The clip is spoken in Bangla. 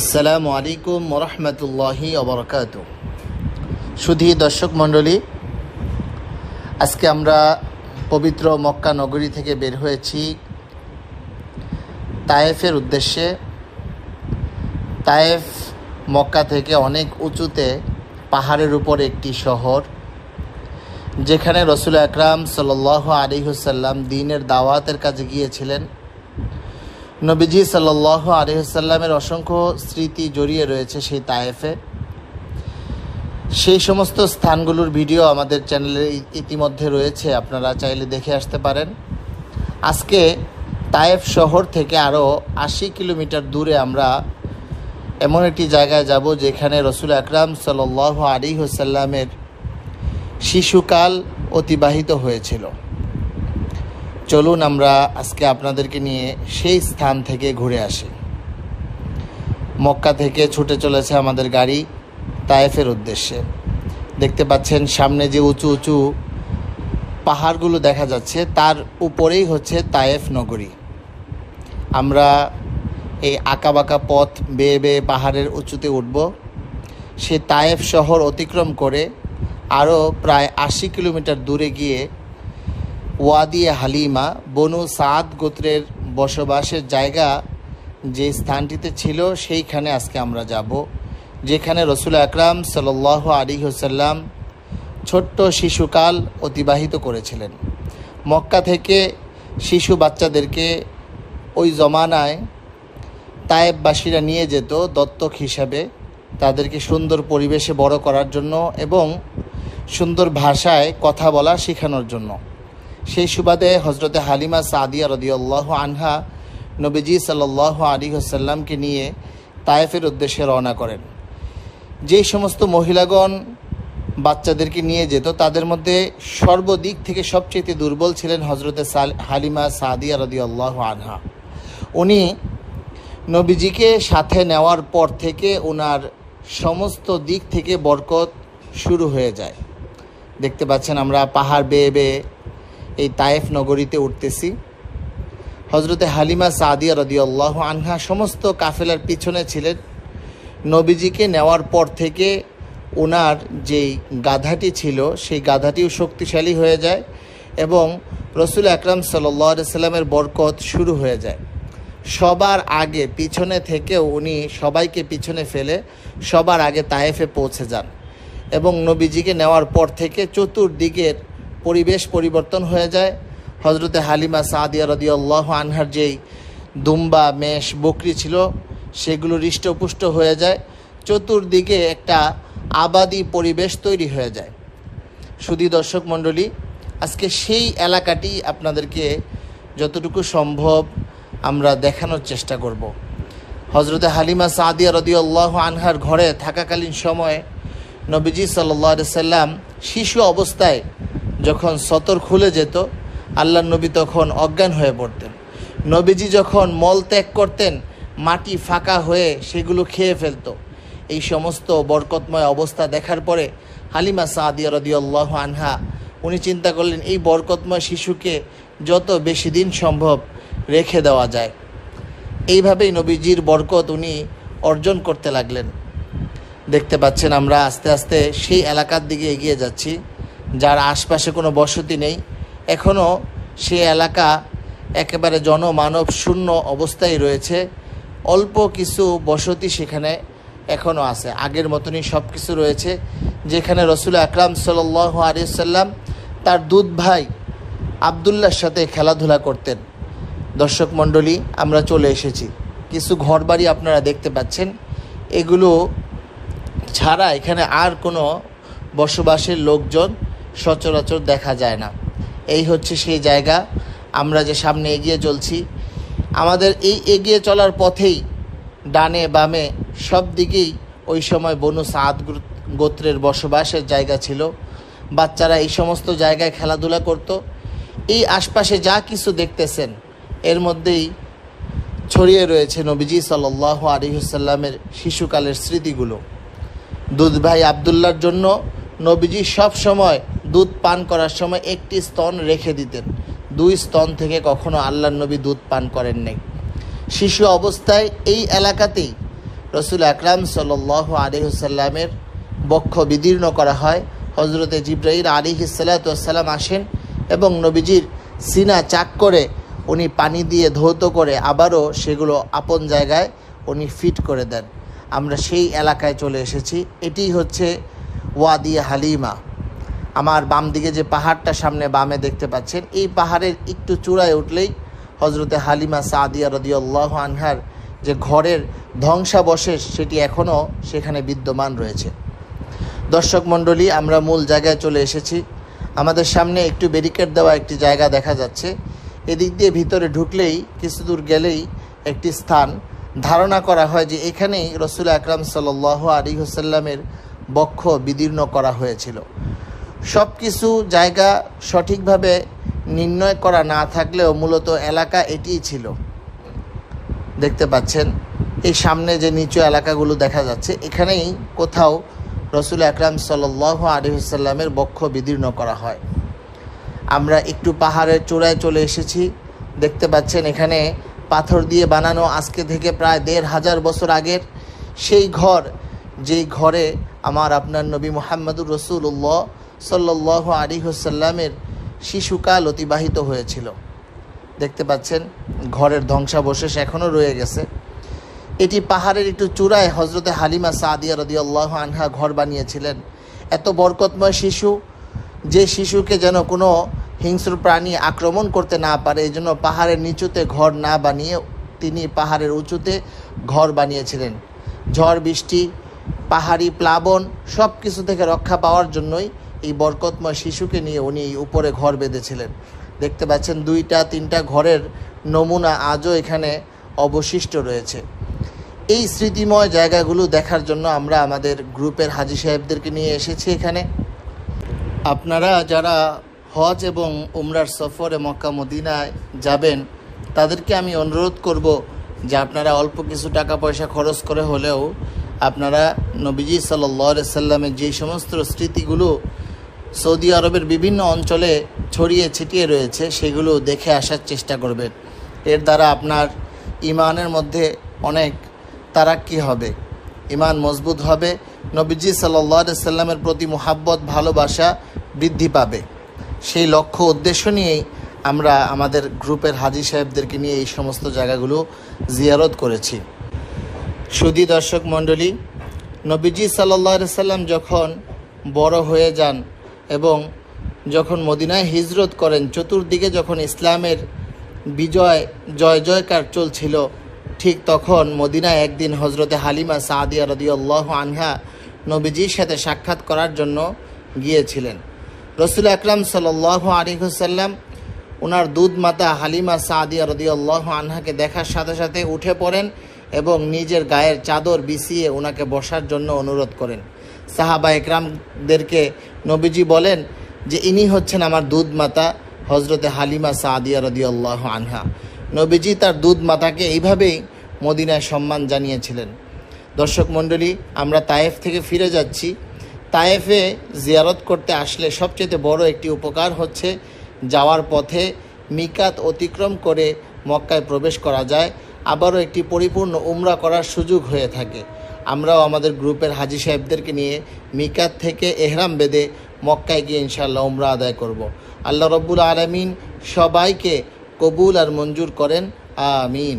আসসালামু আলাইকুম রহমতুল্লাহি অবরকাত সুধী দর্শক মণ্ডলী, আজকে আমরা পবিত্র মক্কা নগরী থেকে বের হয়েছি তায়েফের উদ্দেশ্যে। তায়েফ মক্কা থেকে অনেক উঁচুতে পাহাড়ের উপর একটি শহর, যেখানে রসুল আকরাম সাল আলিহুসাল্লাম দিনের দাওয়াতের কাজে গিয়েছিলেন। নবীজি সাল্লাহ আলহিসাল্লামের অসংখ্য স্মৃতি জড়িয়ে রয়েছে সেই তায়েফে। সেই সমস্ত স্থানগুলোর ভিডিও আমাদের চ্যানেলে ইতিমধ্যে রয়েছে, আপনারা চাইলে দেখে আসতে পারেন। আজকে তায়েফ শহর থেকে আরও আশি কিলোমিটার দূরে আমরা এমন একটি জায়গায় যাব যেখানে রসুল আকরাম সাল আলী হোসাল্লামের শিশুকাল অতিবাহিত হয়েছিল। চলুন আমরা আজকে আপনাদেরকে নিয়ে সেই স্থান থেকে ঘুরে আসি। মক্কা থেকে ছুটে চলেছে আমাদের গাড়ি তায়েফের উদ্দেশ্যে। দেখতে পাচ্ছেন সামনে যে উঁচু উঁচু পাহাড়গুলো দেখা যাচ্ছে, তার উপরেই হচ্ছে তায়েফ নগরী। আমরা এই আঁকাবাঁকা পথ বেয়ে বেয়ে পাহাড়ের উঁচুতে উঠব। সে তায়েফ শহর অতিক্রম করে আরও প্রায় আশি কিলোমিটার দূরে গিয়ে ওয়াদিয়ে হালিমা বনু সাদ গোত্রের বসবাসের জায়গা যে স্থানটিতে ছিল, সেইখানে আজকে আমরা যাব, যেখানে রসুল আকরাম সাল আলী হোসাল্লাম ছোট্ট শিশুকাল অতিবাহিত করেছিলেন। মক্কা থেকে শিশু বাচ্চাদেরকে ওই জমানায় তায়েববাসীরা নিয়ে যেত দত্তক হিসাবে, তাদেরকে সুন্দর পরিবেশে বড় করার জন্য এবং সুন্দর ভাষায় কথা বলা শেখানোর জন্য। সেই সুবাদে হজরতে হালিমা সাদিয়া রদিয়াল্লাহ আনহা নবীজি সাল্লাহ আলী হাসাল্লামকে নিয়ে তায়েফের উদ্দেশ্যে রওনা করেন। যেই সমস্ত মহিলাগণ বাচ্চাদেরকে নিয়ে যেত, তাদের মধ্যে সর্বদিক থেকে সবচেয়ে দুর্বল ছিলেন হজরতে হালিমা সাদিয়া রদিয়াল্লাহ আনহা। উনি নবীজিকে সাথে নেওয়ার পর থেকে ওনার সমস্ত দিক থেকে বরকত শুরু হয়ে যায়। দেখতে পাচ্ছেন আমরা পাহাড় বেয়ে বেয়ে এই তায়েফ নগরীতে উঠতেছি। হজরতে হালিমা সাদিয়া রদিয়াল্লাহ আনহা সমস্ত কাফেলার পিছনে ছিলেন। নবীজিকে নেওয়ার পর থেকে ওনার যেই গাধাটি ছিল, সেই গাধাটিও শক্তিশালী হয়ে যায় এবং রসুল আকরাম সাল্লাহ সাল্লামের বরকত শুরু হয়ে যায়। সবার আগে পিছনে থেকেও উনি সবাইকে পিছনে ফেলে সবার আগে তায়েফে পৌঁছে যান এবং নবীজিকে নেওয়ার পর থেকে চতুর্দিকের পরিবেশ পরিবর্তন হয়ে যায়। হজরতে হালিমা সাদিয়া রদিয়াল্লাহ আনহার যেই দুম্বা, মেষ, বকরি ছিল, সেগুলো হৃষ্টপুষ্ট হয়ে যায়। চতুর্দিকে একটা আবাদি পরিবেশ তৈরি হয়ে যায়। সুদী দর্শক মণ্ডলী, আজকে সেই এলাকাটি আপনাদেরকে যতটুকু সম্ভব আমরা দেখানোর চেষ্টা করব। হজরতে হালিমা সাদিয়া রদিয়াল্লাহ আনহার ঘরে থাকাকালীন সময়ে নবীজি সাল্লাহ সাল্লাম শিশু অবস্থায় যখন সতর খুলে যেত আল্লাহ নবী তখন অজ্ঞান হয়ে পড়তেন। নবীজি যখন মল ত্যাগ করতেন, মাটি ফাঁকা হয়ে সেগুলো খেয়ে ফেলতো। এই সমস্ত বরকতময় অবস্থা দেখার পরে হালিমা সাদিয়া রদিয়াল্লাহ আনহা, উনি চিন্তা করলেন, এই বরকতময় শিশুকে যত বেশি দিন সম্ভব রেখে দেওয়া যায়। এইভাবেই নবীজির বরকত উনি অর্জন করতে লাগলেন। দেখতে পাচ্ছেন আমরা আস্তে আস্তে সেই এলাকার দিকে এগিয়ে যাচ্ছি। যার আশপাশে কোনো বসতি নেই এখনও সে এলাকা একেবারে জনমানব শূন্য অবস্থায় রয়েছে। অল্প কিছু বসতি সেখানে এখনও আছে। আগের মতনই সব কিছু রয়েছে, যেখানে রসুল আকরাম সাল আলিয়াল্লাম তার দুধ ভাই আবদুল্লার সাথে খেলাধুলা করতেন। দর্শক মণ্ডলী, আমরা চলে এসেছি। কিছু ঘরবাড়ি আপনারা দেখতে পাচ্ছেন। এগুলো ছাড়া এখানে আর কোনো বসবাসের লোকজন সচরাচর দেখা যায় না। এই হচ্ছে সেই জায়গা। আমরা যে সামনে এগিয়ে চলছি, আমাদের এই এগিয়ে চলার পথেই ডানে বামে সব দিকেই ওই সময় বনু সাদ গোত্রের বসবাসের জায়গা ছিল। বাচ্চারা এই সমস্ত জায়গায় খেলাধুলা করত। এই আশপাশে যা কিছু দেখতেছেন, এর মধ্যেই ছড়িয়ে রয়েছে নবীজি সাল আলিহাসাল্লামের শিশুকালের স্মৃতিগুলো। দুধ ভাই আবদুল্লার জন্য নবীজি সব সময় দুধ পান করার সময় একটি স্তন রেখে দিতেন। দুই স্তন থেকে কখনো আল্লাহ নবী দুধ পান করেন নাই। শিশু অবস্থায় এই এলাকাতেই রসুল আকরাম সাল আলিহুসাল্লামের বক্ষ বিদীর্ণ করা হয়। হজরতে জিব্রাইল আলী সাল্লাতাম আসেন এবং নবীজির সিনা চাক করে উনি পানি দিয়ে ধৌত করে আবারও সেগুলো আপন জায়গায় উনি ফিট করে দেন। আমরা সেই এলাকায় চলে এসেছি। এটি হচ্ছে ওয়াদিয়া হালিমা। আমার বাম দিকে যে পাহাড়টা সামনে বামে দেখতে পাচ্ছেন, এই পাহাড়ের একটু চূড়ায় উঠলেই হজরতে হালিমা সাদিয়া রদিয়াল্লাহ আনহার যে ঘরের ধ্বংসাবশেষ সেটি এখনও সেখানে বিদ্যমান রয়েছে। দর্শক মণ্ডলী, আমরা মূল জায়গায় চলে এসেছি। আমাদের সামনে একটু ব্যারিকেড দেওয়া একটি জায়গা দেখা যাচ্ছে। এদিক দিয়ে ভিতরে ঢুকলেই, কিছু দূর গেলেই একটি স্থান। ধারণা করা হয় যে এখানেই রসুল আকরাম সাল আলী হোসাল্লামের বক্ষ বিদীর্ণ করা হয়েছিল। সব কিছু জায়গা সঠিকভাবে নির্ণয় করা না থাকলেও মূলত এলাকা এটিই ছিল। দেখতে পাচ্ছেন, এই সামনে যে নিচু এলাকাগুলো দেখা যাচ্ছে, এখানেই কোথাও রসুল আকরাম সাল আলিহাল্লামের বক্ষ বিদীর্ণ করা হয়। আমরা একটু পাহাড়ের চূড়ায় চলে এসেছি। দেখতে পাচ্ছেন, এখানে পাথর দিয়ে বানানো আজকে থেকে প্রায় দেড় হাজার বছর আগের সেই ঘর, যেই ঘরে আমার আপনার নবী মোহাম্মদুর রসুল্লাহ সাল্লাহ আলী হোসাল্লামের শিশুকাল অতিবাহিত হয়েছিল। দেখতে পাচ্ছেন, ঘরের ধ্বংসাবশেষ এখনও রয়ে গেছে। এটি পাহাড়ের একটু চূড়ায় হজরতে হালিমা সাদিয়া রদিয়াল্লাহ আনহা ঘর বানিয়েছিলেন। এত বরকতময় শিশু, যে শিশুকে যেন কোনো হিংস্র প্রাণী আক্রমণ করতে না পারে এই জন্য পাহাড়ের নিচুতে ঘর না বানিয়ে তিনি পাহাড়ের উঁচুতে ঘর বানিয়েছিলেন। ঝড়, বৃষ্টি, পাহাড়ি প্লাবন সব কিছু থেকে রক্ষা পাওয়ার জন্যই এই বরকতময় শিশুকে নিয়ে উনি উপরে ঘর বেঁধেছিলেন। দেখতে পাচ্ছেন দুইটা, তিনটা ঘরের নমুনা আজও এখানে অবশিষ্ট রয়েছে। এই স্মৃতিময় জায়গাগুলো দেখার জন্য আমরা আমাদের গ্রুপের হাজি সাহেবদেরকে নিয়ে এসেছি এখানে। আপনারা যারা হজ এবং উমরার সফরে মক্কা মদিনায় যাবেন, তাদেরকে আমি অনুরোধ করব যে আপনারা অল্প কিছু টাকা পয়সা খরচ করে হলেও আপনারা নবীজি সাল্লা সাল্লামের যে সমস্ত স্মৃতিগুলো সৌদি আরবের বিভিন্ন অঞ্চলে ছড়িয়ে ছিটিয়ে রয়েছে, সেগুলো দেখে আসার চেষ্টা করবেন এর দ্বারা আপনার ইমানের মধ্যে অনেক তারাক্কি হবে। ইমান মজবুত হবে, নবীজি সাল্লা সাল্লামের প্রতি মোহাব্বত, ভালোবাসা বৃদ্ধি পাবে। সেই লক্ষ্য, উদ্দেশ্য নিয়েই আমরা আমাদের গ্রুপের হাজি সাহেবদেরকে নিয়ে এই সমস্ত জায়গাগুলো জিয়ারত করেছি। সুদী দর্শক মণ্ডলী, নবীজি সাল্লাহ সাল্লাম যখন বড় হয়ে যান এবং যখন মদিনায় হিজরত করেন, চতুর্দিকে যখন ইসলামের বিজয়, জয়, জয়কার চলছিল, ঠিক তখন মদিনায় একদিন হজরতে হালিমা সাদিয়া রদিয়াল্লাহ আনহা নবীজির সাথে সাক্ষাৎ করার জন্য গিয়েছিলেন। রসুল আকরাম সাল আলিহসাল্লাম ওনার দুধ মাতা হালিমা সাদিয়া রদিয়াল্লাহ আনহাকে দেখার সাথে সাথে উঠে পড়েন এবং নিজের গায়ের চাদর বিছিয়ে ওনাকে বসার জন্য অনুরোধ করেন। সাহাবা একরামদেরকে নবীজি বলেন যে ইনি হচ্ছেন আমার দুধ মাতা হজরতে হালিমা সাদিয়া রদিয়াল্লাহ আনহা। নবীজি তার দুধ মাতাকে এইভাবেই মদিনায় সম্মান জানিয়েছিলেন। দর্শক মণ্ডলী, আমরা তায়েফ থেকে ফিরে যাচ্ছি। তায়েফে জিয়ারত করতে আসলে সবচেয়ে বড় একটি উপকার হচ্ছে যাওয়ার পথে মিকাত অতিক্রম করে মক্কায় প্রবেশ করা যায়। আবারও একটি পরিপূর্ণ উমরা করার সুযোগ হয়ে থাকে। আমরাও আমাদের গ্রুপের হাজি সাহেবদেরকে নিয়ে মিকাত থেকে এহরাম বেঁধে মক্কায় গিয়ে ইনশাআল্লাহ উমরা আদায় করব। আল্লাহ রব্বুল আলমিন সবাইকে কবুল আর মঞ্জুর করেন আমিন